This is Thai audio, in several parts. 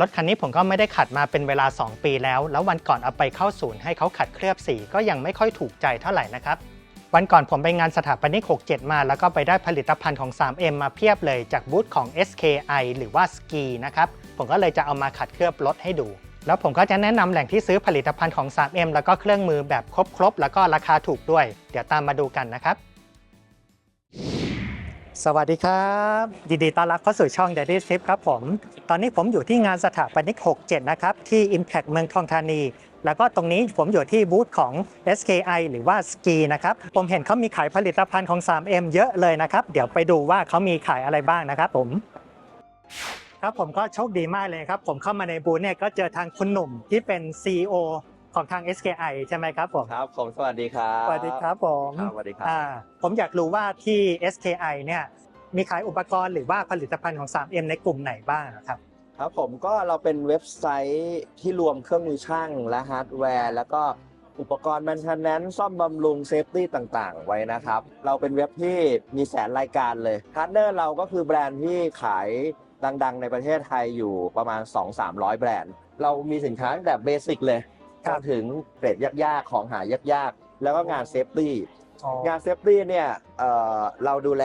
รถคันนี้ผมก็ไม่ได้ขัดมาเป็นเวลา 2 ปีแล้ว แล้ววันก่อนเอาไปเข้าศูนย์ให้เขาขัดเคลือบสีก็ยังไม่ค่อยถูกใจเท่าไหร่นะครับวันก่อนผมไปงานสถาปนิก 67 มา แล้วก็ไปได้ผลิตภัณฑ์ของ 3M มาเพียบเลยจากบูธของ SKI หรือว่า Ski นะครับผมก็เลยจะเอามาขัดเคลือบรถให้ดู แล้วผมก็จะแนะนำแหล่งที่ซื้อผลิตภัณฑ์ของ 3M แล้วก็เครื่องมือแบบครบๆแล้วก็ราคาถูกด้วย เดี๋ยวตามมาดูกันนะครับ สวัสดีครับยินดีต้อนรับเข้าสู่ช่อง Daily Tip ครับผม ตอนนี้ผมอยู่ที่งานสถาปนิก 67 นะครับ ที่ Impact เมืองทองธานี แล้วก็ตรงนี้ผมอยู่ที่บูธของ SKI หรือว่า Ski นะครับ ผมเห็นเขามีขายผลิตภัณฑ์ของ 3M เยอะเลยนะครับ เดี๋ยวไปดูว่าเขามีขายอะไรบ้างนะครับผมครับผมก็โชคดีมากเลยครับ ผมเข้ามาในบูธเนี่ยก็เจอทางคุณหนุ่มที่เป็น CEO ของทาง SKI ใช่ไหมครับผม ครับผมสวัสดีครับสวัสดีครับผมครับสวัสดีครับอ่าผมอยากรู้ว่าที่ SKI เนี่ยมีขายอุปกรณ์หรือว่าผลิตภัณฑ์ของ 3M ในกลุ่มไหนบ้างครับ ครับผมก็เราเป็นเว็บไซต์ที่รวมเครื่องมือช่างและฮาร์ดแวร์ แล้วก็อุปกรณ์แมนเทนแนนซ่อมบำรุงเซฟตี้ต่างๆ ไว้นะครับ เราเป็นเว็บที่มีแสนรายการเลยพาร์ทเนอร์เราก็คือแบรนด์ที่ขายดังๆ ในประเทศไทยอยู่ประมาณ 2-300 แบรนด์ เรามีสินค้าตั้งแต่เบสิกเลยค รัจบนถึงเกรดยากๆ ของหายากๆ แล้วก็งานเซฟตี้งานเซฟตี้เนี่ยเอ่อเราดูแล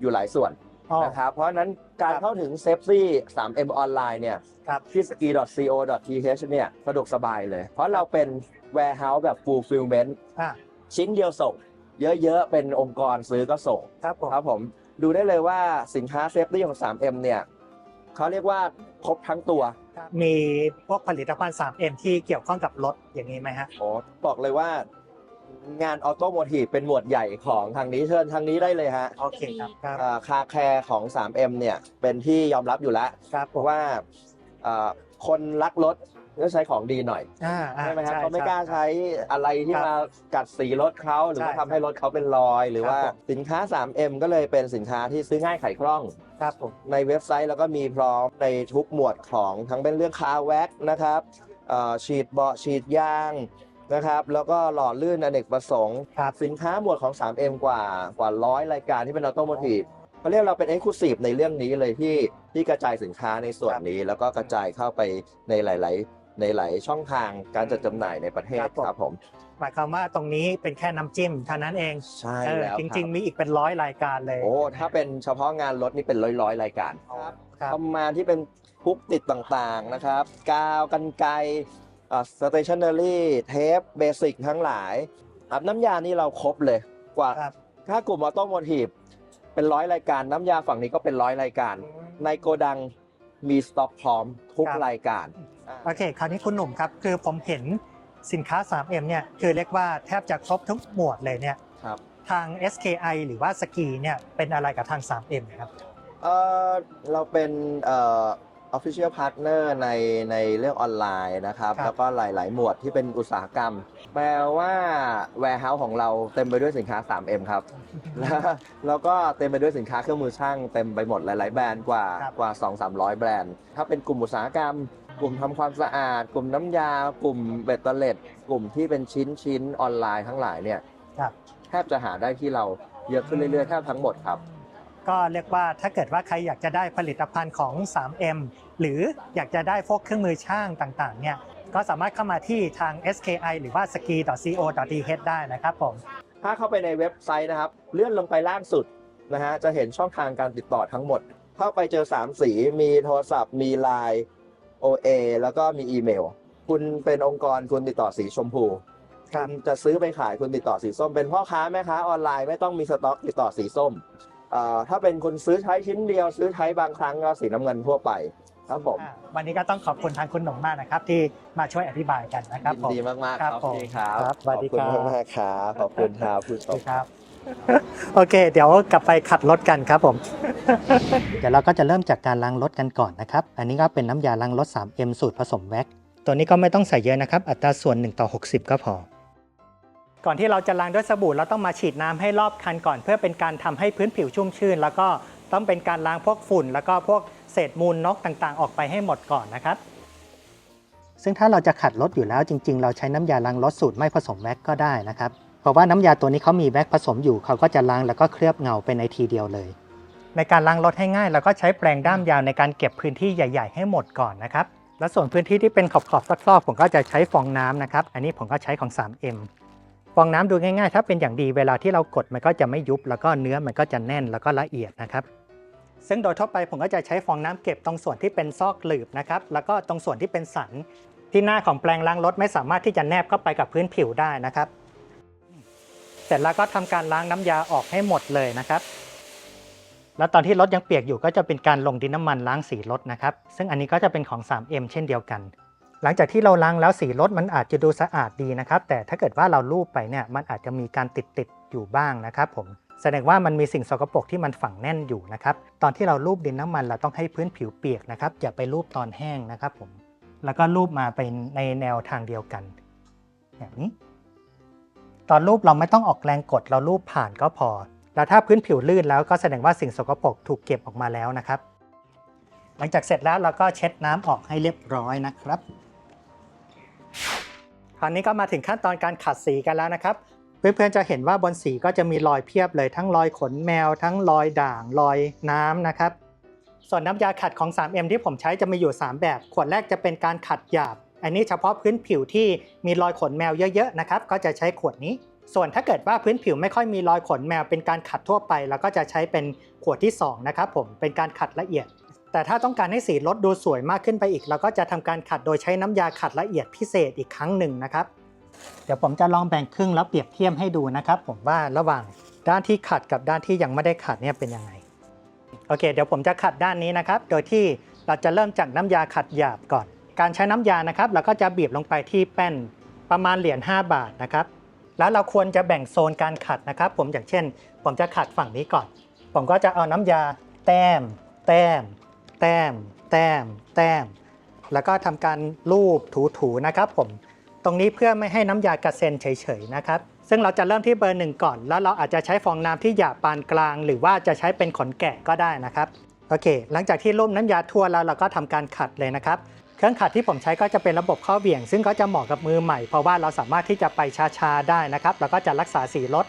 อยู่หลายส่วนอ๋อ นะครับ เพราะฉะนั้นการครับเข้าถึงเซฟตี้ 3M ออนไลน์เนี่ยครับ ที่ ski.co.th เนี่ยสะดวกสบายเลย เพราะเราเป็น warehouse แบบ fulfillment อ่าชิ้นเดียวส่ง เยอะๆ เป็นองค์กรซื้อก็ส่ง ครับผม ครับผมดูได้เลยว่าสินค้าเซฟตี้ของ 3M เนี่ยเขาเรียกว่าครบทั้งตัวครับ มีพวกผลิตภัณฑ์ 3M ที่เกี่ยวข้องกับรถอย่างนี้ไหมฮะ โอ้บอกเลยว่างานออโตโมทีฟเป็นหมวดใหญ่ของทางนี้เชิญทางนี้ได้เลยฮะโอเคครับครับอ่าคาแคร์ของ 3M เนี่ยเป็นที่ยอมรับอยู่แล้วครับเพราะว่าอ่าคนรักรถ ก็ใช้ของดีหน่อยอ่าอ่าใช่ไหมครับใช่เขาไม่กล้าใช้อะไรที่ครับมากัดสีรถเขาหรือว่าใช่ทำให้รถเขาเป็นรอย หรือครับว่าผมสินค้า 3M ก็เลยเป็นสินค้าที่ซื้อง่ายขายคล่อง ครับผมในเว็บไซต์แล้วก็มีพร้อมในทุกหมวดของทั้งเป็นเรื่องคาร์แว็กนะครับเอ่อฉีดเบาะฉีดยางนะครับแล้วก็หล่อลื่นอเนกประสงค์ ครับสินค้าหมวดของ 3M กว่ากว่าร้อยรายการที่เป็นออโตโมทีฟเขาเรียกเราเป็น e x c l u s i v e ในเรื่องนี้เลยที่ที่กระจายสินค้าในส่วนนี้ แล้วก็กระจายเข้าไปในหลาย ๆ ในหลายช่องทางการจัดจำหน่ายในประเทศครับผมหมายความว่าตรงนี้เป็นแค่น้ำจิ้มเท่านั้นเองใช่เออแล้วจคริงบๆมีอีกเป็นร้อยรายการเลยโอ้ถ้าเป็นเฉพาะงานรถนี่เป็นร้อยๆรายการครับทำมาที่เป็นพุกติดต่างๆนะครับ กาวกันไกสเตชันเนอรี่เทปเบสิกทั้งหลายครับน้ำยานี่เราครบเลยกว่า ครับ ถ้ากลุ่มออโตโมทีฟเป็นร้อยรายการน้ำยาฝั่งนี้ก็เป็นร้อยรายการ ในโกดังมีสต็อกพร้อมทุกครับ รายการโอเค คราวนี้คุณหนุ่มครับ คือผมเห็นสินค้า 3M เนี่ยคือเรียกว่าแทบจะครบทุกหมวดเลยเนี่ยครับทาง SKI หรือว่าสกีเนี่ยเป็นอะไรกับทาง 3M ครับเออเราเป็นเอ่อ official partner ในในเรื่องออนไลน์นะครับครับแล้วก็หลาย ๆ หมวดที่เป็นอุตสาหกรรม แปลว่า warehouse ของเราเต็มไปด้วยสินค้า 3M ครับ แล้วแล้วก็เต็มไปด้วยสินค้าเครื่องมือช่างเต็มไปหมดหลาย ๆ แบรนด์กว่าครับกว่า 2-300 แบรนด์ ถ้าเป็นกลุ่มอุตสาหกรรม กลุ่มทำความสะอาด กลุ่มน้ำยา กลุ่มเบตเตอร์เลตกลุ่มที่เป็นชิ้นชิ้นออนไลน์ทั้งหลายเนี่ยครับแทบจะหาได้ที่เราเยอะขึ้นเรื่อยๆแทบทั้งหมดครับ ก็เรียกว่าถ้าเกิดว่าใครอยากจะได้ผลิตภัณฑ์ของ 3M หรืออยากจะได้พวกเครื่องมือช่างต่างๆเนี่ยก็สามารถเข้ามาที่ทาง SKI หรือว่า ski.co.th ได้นะครับผม ถ้าเข้าไปในเว็บไซต์นะครับ เลื่อนลงไปล่างสุดนะฮะจะเห็นช่องทางการติดต่อทั้งหมด เข้าไปเจอ 3 สีมีโทรศัพท์มี Line OA แล้วก็มีอีเมล คุณเป็นองค์กรคุณติดต่อสีชมพูครับณจะซื้อไปขายคุณติดต่อสีส้ม เป็นพ่อค้าแม่ค้าออนไลน์ไม่ต้องมีสต็อกติดต่อสีส้มเอ่อถ้าเป็นคนซื้อใช้ชิ้นเดียว ซื้อใช้บางครั้งก็สีน้ำเงินทั่วไปครับผมอ่าวันนี้ก็ต้องขอบคุณทางคุณหนุ่มมากนะครับ ที่มาช่วยอธิบายกันนะครับยินผมดีมากๆคครัรับบผมพี่ครับครับสวัสดีขอบคุณครับมากๆครับขอบคุณครับผู้ชมครับ โอเค เดี๋ยวกลับไปขัดรถกันครับผม เดี๋ยวเราก็จะเริ่มจากการล้างรถกันก่อนนะครับ อันนี้ก็เป็นน้ำยาล้างรถ 3M สูตรผสมแว็ก ตัวนี้ก็ไม่ต้องใส่เยอะนะครับ อัตราส่วน 1 ต่อ 60 ก็พอ ก่อนที่เราจะล้างด้วยสบู่เราต้องมาฉีดน้ำให้รอบคันก่อน เพื่อเป็นการทำให้พื้นผิวชุ่มชื่น แล้วก็ต้องเป็นการล้างพวกฝุ่น แล้วก็พวกเศษมูลนกต่างๆ ออกไปให้หมดก่อนนะครับซึ่งถ้าเราจะขัดรถอยู่แล้วจริง ๆ เราใช้น้ำยาล้างรถสูตรไม่ผสมแว็กก็ได้นะครับ เพราะว่าน้ำยาตัวนี้เขามีแว็กผสมอยู่เขาก็จะล้างแล้วก็เคลือบเงาไปในทีเดียวเลย ในการล้างรถให้ง่ายเราก็ใช้แปรงด้ามยาวในการเก็บพื้นที่ใหญ่ ๆ ให้หมดก่อนนะครับแล้วส่วนพื้นที่ที่เป็นขอบๆซอกๆผมก็จะใช้ฟองน้ำนะครับ อันนี้ผมก็ใช้ของ 3M ฟองน้ำดูง่ายๆ ถ้าเป็นอย่างดีเวลาที่เรากดมันก็จะไม่ยุบ แล้วก็เนื้อมันก็จะแน่นแล้วก็ละเอียดนะครับซึ่งโดยทั่วไปผมก็จะใช้ฟองน้ำเก็บตรงส่วนที่เป็นซอกหลืบนะครับ แล้วก็ตรงส่วนที่เป็นสัน ที่หน้าของแปรงล้างรถไม่สามารถที่จะแนบเข้าไปกับพื้นผิวได้นะครับ ร็จแล้วก็ทำการล้างน้ำยาออกให้หมดเลยนะครับ แล้วตอนที่รถยังเปียกอยู่ก็จะเป็นการลงดินน้ำมันล้างสีรถนะครับ ซึ่งอันนี้ก็จะเป็นของ 3M เช่นเดียวกัน หลังจากที่เราล้างแล้วสีรถมันอาจจะดูสะอาดดีนะครับ แต่ถ้าเกิดว่าเราลูบไปเนี่ยมันอาจจะมีการติดติดอยู่บ้างนะครับ ผมแสดงว่ามันมีสิ่งสกปรกที่มันฝังแน่นอยู่นะครับ ตอนที่เราลูบดินน้ำมันเราต้องให้พื้นผิวเปียกนะครับ อย่าไปลูบตอนแห้งนะครับผม แล้วก็ลูบมาเป็นในแนวทางเดียวกัน แบบนี้ ตอนรูปเราไม่ต้องออกแรงกดเรารูปผ่านก็พอ แล้วถ้าพื้นผิวลื่นแล้วก็แสดงว่าสิ่งสกปรกถูกเก็บออกมาแล้วนะครับ หลังจากเสร็จแล้วเราก็เช็ดน้ำออกให้เรียบร้อยนะครับ คราวนี้ก็มาถึงขั้นตอนการขัดสีกันแล้วนะครับ เพื่อนๆจะเห็นว่าบนสีก็จะมีรอยเพียบเลย ทั้งรอยขนแมว ทั้งรอยด่าง รอยน้ำนะครับ ส่วนน้ำยาขัดของ 3M ที่ผมใช้จะมีอยู่ 3 แบบ ขวดแรกจะเป็นการขัดหยาบ อันนี้เฉพาะพื้นผิวที่มีรอยขนแมวเยอะๆนะครับก็จะใช้ขวดนี้ ส่วนถ้าเกิดว่าพื้นผิวไม่ค่อยมีรอยขนแมวเป็นการขัดทั่วไปเราก็จะใช้เป็นขวดที่2นะครับผมเป็นการขัดละเอียด แต่ถ้าต้องการให้สีรถดูสวยมากขึ้นไปอีก เราก็จะทำการขัดโดยใช้น้ำยาขัดละเอียดพิเศษอีกครั้งหนึ่งนะครับเดี๋ยวผมจะลองแบ่งครึ่งแล้วเปรียบเทียบให้ดูนะครับ ผมว่าระหว่างด้านที่ขัดกับด้านที่ยังไม่ได้ขัดเนี่ยเป็นยังไงโอเค เดี๋ยวผมจะขัดด้านนี้นะครับ โดยที่เราจะเริ่มจากน้ำยาขัดหยาบก่อน การใช้น้ำยานะครับเราก็จะบีบลงไปที่แป้นประมาณเหรียญ5บาทนะครับ แล้วเราควรจะแบ่งโซนการขัดนะครับ ผมอย่างเช่น ผมจะขัดฝั่งนี้ก่อน ผมก็จะเอาน้ำยาแต้ม แต้ม แต้ม แต้ม แต้ม แล้วก็ทำการลูบถูๆนะครับ ผมตรงนี้เพื่อไม่ให้น้ำยากระเซ็นเฉยๆนะครับ ซึ่งเราจะเริ่มที่เบอร์หนึ่งก่อน แล้วเราอาจจะใช้ฟองน้ำที่หยาบปานกลาง หรือว่าจะใช้เป็นขนแกะก็ได้นะครับ โอเค หลังจากที่ร่วมน้ำยาทั่วแล้วเราก็ทำการขัดเลยนะครับ เครื่องขัดที่ผมใช้ก็จะเป็นระบบข้อเบี่ยง ซึ่งก็จะเหมาะกับมือใหม่ เพราะว่าเราสามารถที่จะไปช้าๆได้นะครับ แล้วก็จะรักษาสีรถ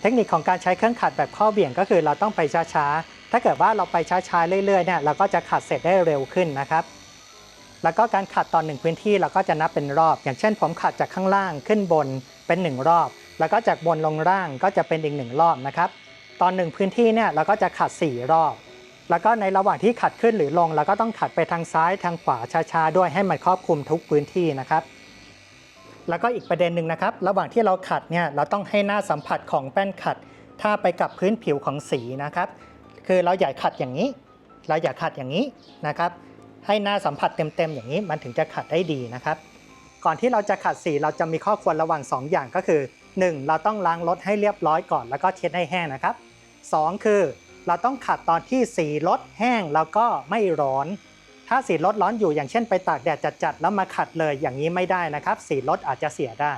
เทคนิคของการใช้เครื่องขัดแบบข้อเบี่ยงก็คือเราต้องไปช้าๆ ถ้าเกิดว่าเราไปช้าๆเรื่อยๆเนี่ยเราก็จะขัดเสร็จได้เร็วขึ้นนะครับ แล้วก็การขัดตอนหนึ่งพื้นที่เราก็จะนับเป็นรอบ อย่างเช่น ผมขัดจากข้างล่างขึ้นบนเป็นหนึ่งรอบ แล้วก็จากบนลงล่างก็จะเป็นอีกหนึ่งรอบนะครับ ตอนหนึ่งพื้นที่เนี่ยเราก็จะขัด 4 รอบ แล้วก็ในระหว่างที่ขัดขึ้นหรือลงเราก็ต้องขัดไปทางซ้ายทางขวาช้าๆด้วยให้มันครอบคลุมทุกพื้นที่นะครับ แล้วก็อีกประเด็นหนึ่งนะครับ ระหว่างที่เราขัดเนี่ยเราต้องให้หน้าสัมผัสของแป้นขัด ถ้าไปกับพื้นผิวของสีนะครับ คือเราอย่าขัดอย่างนี้ เราอย่าขัดอย่างนี้นะครับ ให้หน้าสัมผัสเต็มๆอย่างนี้มันถึงจะขัดได้ดีนะครับ ก่อนที่เราจะขัดสีเราจะมีข้อควรระวัง2อย่างก็คือ 1. เราต้องล้างรถให้เรียบร้อยก่อน แล้วก็เช็ดให้แห้งนะครับ 2. คือ เราต้องขัดตอนที่สีรถแห้งแล้วก็ไม่ร้อน ถ้าสีรถร้อนอยู่อย่างเช่นไปตากแดดจัดๆแล้วมาขัดเลยอย่างนี้ไม่ได้นะครับ สีรถอาจจะเสียได้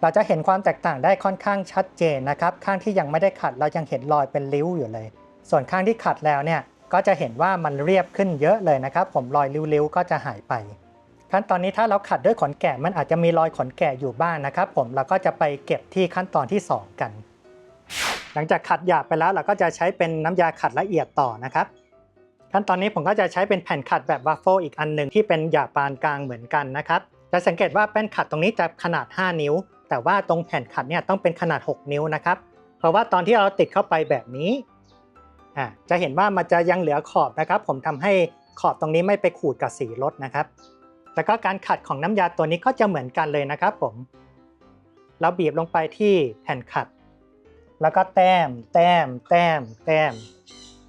เราจะเห็นความแตกต่างได้ค่อนข้างชัดเจนนะครับ ข้างที่ยังไม่ได้ขัดเรายังเห็นรอยเป็นริ้วอยู่เลย ส่วนข้างที่ขัดแล้วเนี่ยก็จะเห็นว่ามันเรียบขึ้นเยอะเลยนะครับ ผมรอยริ้วๆก็จะหายไปขั้นตอนนี้ถ้าเราขัดด้วยขนแกะมันอาจจะมีรอยขนแกะอยู่บ้างนะครับ ผมเราก็จะไปเก็บที่ขั้นตอนที่ 2 กัน หลังจากขัดหยาบไปแล้วเราก็จะใช้เป็นน้ำยาขัดละเอียดต่อนะครับขั้นตอนนี้ผมก็จะใช้เป็นแผ่นขัดแบบวัฟเฟิลอีกอันหนึ่งที่เป็นหยาบปานกลางเหมือนกันนะครับจะสังเกตว่าแป้นขัดตรงนี้จะขนาด 5 นิ้ว แต่ว่าตรงแผ่นขัดเนี่ยต้องเป็นขนาด 6 นิ้วนะครับเพราะว่าตอนที่เราติดเข้าไปแบบนี้อ่าจะเห็นว่ามันจะยังเหลือขอบนะครับ ผมทำให้ขอบตรงนี้ไม่ไปขูดกับสีรถนะครับแล้วก็การขัดของน้ำยาตัวนี้ก็จะเหมือนกันเลยนะครับผม เราบีบลงไปที่แผ่นขัด แล้วก็แต้ม แต้ม แต้ม แต้ม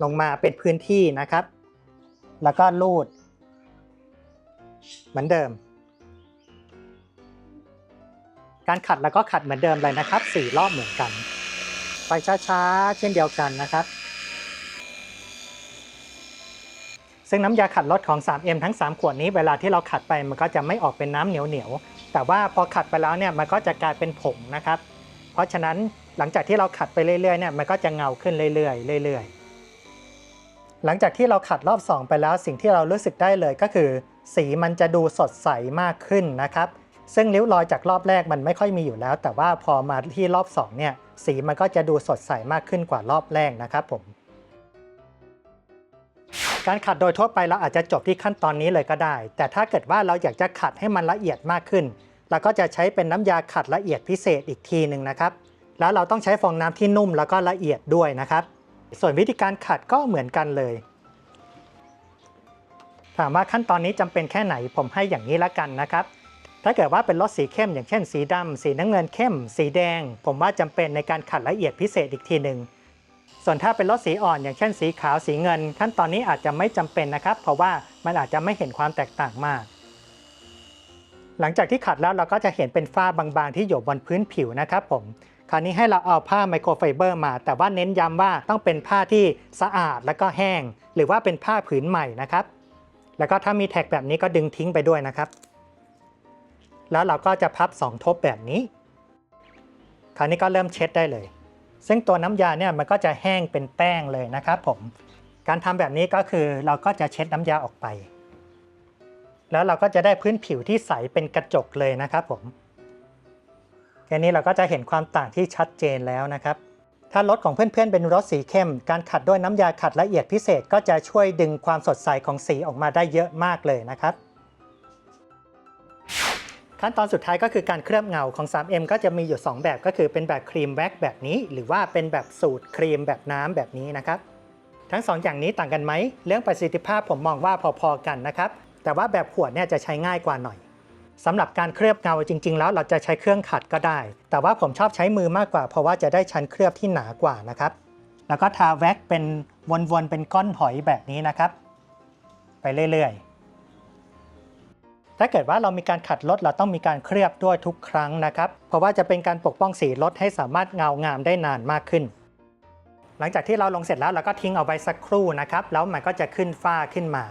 ลงมาเป็นพื้นที่นะครับ แล้วก็ลูด เหมือนเดิม การขัดแล้วก็ขัดเหมือนเดิมเลยนะครับสี่รอบเหมือนกัน ไปช้าๆ เช่นเดียวกันนะครับ ซึ่งน้ำยาขัดรถของ 3M ทั้ง 3 ขวดนี้เวลาที่เราขัดไปมันก็จะไม่ออกเป็นน้ำเหนียวๆ แต่ว่าพอขัดไปแล้วเนี่ยมันก็จะกลายเป็นผงนะครับ เพราะฉะนั้น หลังจากที่เราขัดไปเรื่อยๆเนี่ยมันก็จะเงาขึ้นเรื่อยๆเรื่อยๆ หลังจากที่เราขัดรอบ 2 ไปแล้วสิ่งที่เรารู้สึกได้เลยก็คือ สีมันจะดูสดใสมากขึ้นนะครับ ซึ่งริ้วรอยจากรอบแรกมันไม่ค่อยมีอยู่แล้ว แต่ว่าพอมาที่รอบ2เนี่ยสีมันก็จะดูสดใสมากขึ้นกว่ารอบแรกนะครับผมการขัดโดยทั่วไปเราอาจจะจบที่ขั้นตอนนี้เลยก็ได้ แต่ถ้าเกิดว่าเราอยากจะขัดให้มันละเอียดมากขึ้น เราก็จะใช้เป็นน้ำยาขัดละเอียดพิเศษอีกทีหนึ่งนะครับ แล้วเราต้องใช้ฟองน้ำที่นุ่มแล้วก็ละเอียดด้วยนะครับ ส่วนวิธีการขัดก็เหมือนกันเลย ถามว่าขั้นตอนนี้จำเป็นแค่ไหนผมให้อย่างนี้ละกันนะครับ ถ้าเกิดว่าเป็นรถสีเข้มอย่างเช่นสีดำสีน้ำเงินเข้ม สีแดง ผมว่าจำเป็นในการขัดละเอียดพิเศษอีกทีหนึ่งส่วนถ้าเป็นรถสีอ่อนอย่างเช่นสีขาวสีเงิน ขั้นตอนนี้อาจจะไม่จำเป็นนะครับ เพราะว่ามันอาจจะไม่เห็นความแตกต่างมาก หลังจากที่ขัดแล้วเราก็จะเห็นเป็นฝ้าบางๆที่อยู่บนพื้นผิวนะครับผม คราวนี้ให้เราเอาผ้าไมโครไฟเบอร์มา แต่ว่าเน้นย้ำว่าต้องเป็นผ้าที่สะอาดแล้วก็แห้ง หรือว่าเป็นผ้าผืนใหม่นะครับ แล้วก็ถ้ามีแท็กแบบนี้ก็ดึงทิ้งไปด้วยนะครับ แล้วเราก็จะพับ 2 ทบแบบนี้ คราวนี้ก็เริ่มเช็ดได้เลย ซึ่งตัวน้ำยาเนี่ยมันก็จะแห้งเป็นแป้งเลยนะครับผม การทำแบบนี้ก็คือเราก็จะเช็ดน้ำยาออกไป แล้วเราก็จะได้พื้นผิวที่ใสเป็นกระจกเลยนะครับผม แค่นี้เราก็จะเห็นความต่างที่ชัดเจนแล้วนะครับ ถ้ารถของเพื่อนๆ เป็นรถสีเข้ม การขัดด้วยน้ำยาขัดละเอียดพิเศษก็จะช่วยดึงความสดใสของสีออกมาได้เยอะมากเลยนะครับ ขั้นตอนสุดท้ายก็คือการเคลือบเงาของ 3M ก็จะมีอยู่ 2 แบบก็คือเป็นแบบครีมแว็กแบบนี้ หรือว่าเป็นแบบสูตรครีมแบบน้ำแบบนี้นะครับทั้ง2อย่างนี้ต่างกันไหม เรื่องประสิทธิภาพผมมองว่าพอๆกันนะครับ แต่ว่าแบบขวดเนี่ยจะใช้ง่ายกว่าหน่อย สำหรับการเคลือบเงาจริง ๆ แล้วเราจะใช้เครื่องขัดก็ได้ แต่ว่าผมชอบใช้มือมากกว่า เพราะว่าจะได้ชั้นเคลือบที่หนากว่านะครับ แล้วก็ทาแว็กเป็นวนๆเป็นก้อนหอยแบบนี้นะครับ ไปเรื่อยๆ ถ้าเกิดว่าเรามีการขัดรถเราต้องมีการเคลือบด้วยทุกครั้งนะครับ เพราะว่าจะเป็นการปกป้องสีรถให้สามารถเงางามได้นานมากขึ้น หลังจากที่เราลงเสร็จแล้วเราก็ทิ้งเอาไว้สักครู่นะครับแล้วมันก็จะขึ้นฝ้าขึ้นมา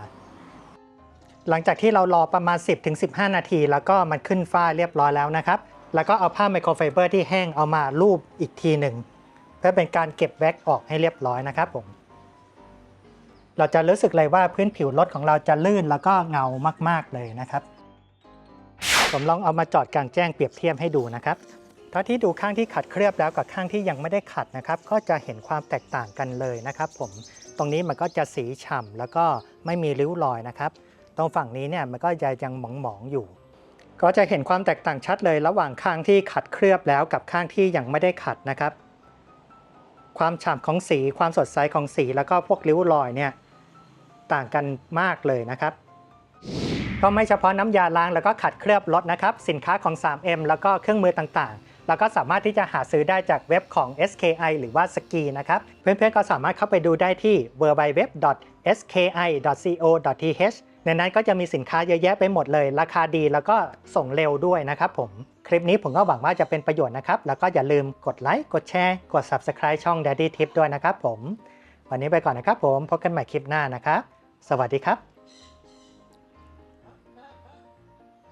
หลังจากที่เรารอประมาณ 10-15 นาที แล้วก็มันขึ้นฝ้าเรียบร้อยแล้วนะครับ แล้วก็เอาผ้าไมโครไฟเบอร์ที่แห้งเอามาลูบอีกทีหนึ่ง เพื่อเป็นการเก็บแว็กออกให้เรียบร้อยนะครับผม เราจะรู้สึกเลยว่าพื้นผิวรถของเราจะลื่นแล้วก็เงามากๆเลยนะครับ ผมลองเอามาจอดกลางแจ้งเปรียบเทียบให้ดูนะครับเท่าที่ดูข้างที่ขัดเคลือบแล้วกับข้างที่ยังไม่ได้ขัดนะครับ ก็จะเห็นความแตกต่างกันเลยนะครับ ผม ตรงนี้มันก็จะสีฉ่ำแล้วก็ไม่มีริ้วรอยนะครับ ตรงฝั่งนี้เนี่ยมันก็จะยังหมองๆอยู่ ก็จะเห็นความแตกต่างชัดเลยระหว่างข้างที่ขัดเคลือบแล้วกับข้างที่ยังไม่ได้ขัดนะครับ ความฉ่ำของสีความสดใสของสีแล้วก็พวกริ้วรอยเนี่ยต่างกันมากเลยนะครับ ก็ไม่เฉพาะน้ำยาล้างแล้วก็ขัดเคลือบรถนะครับ สินค้าของ 3M แล้วก็เครื่องมือต่างๆ แล้วก็สามารถที่จะหาซื้อได้จากเว็บของ SKI หรือว่า Ski นะครับ เพื่อนๆก็สามารถเข้าไปดูได้ที่ www.ski.co.th ในนั้นก็จะมีสินค้าเยอะแยะไปหมดเลย ราคาดีแล้วก็ส่งเร็วด้วยนะครับผม คลิปนี้ผมก็หวังว่าจะเป็นประโยชน์นะครับ แล้วก็อย่าลืมกดไลค์ กดแชร์ กด Subscribe ช่อง Daddy Tip ด้วยนะครับผม วันนี้ไปก่อนนะครับผม พบกันใหม่คลิปหน้านะครับ สวัสดีครับ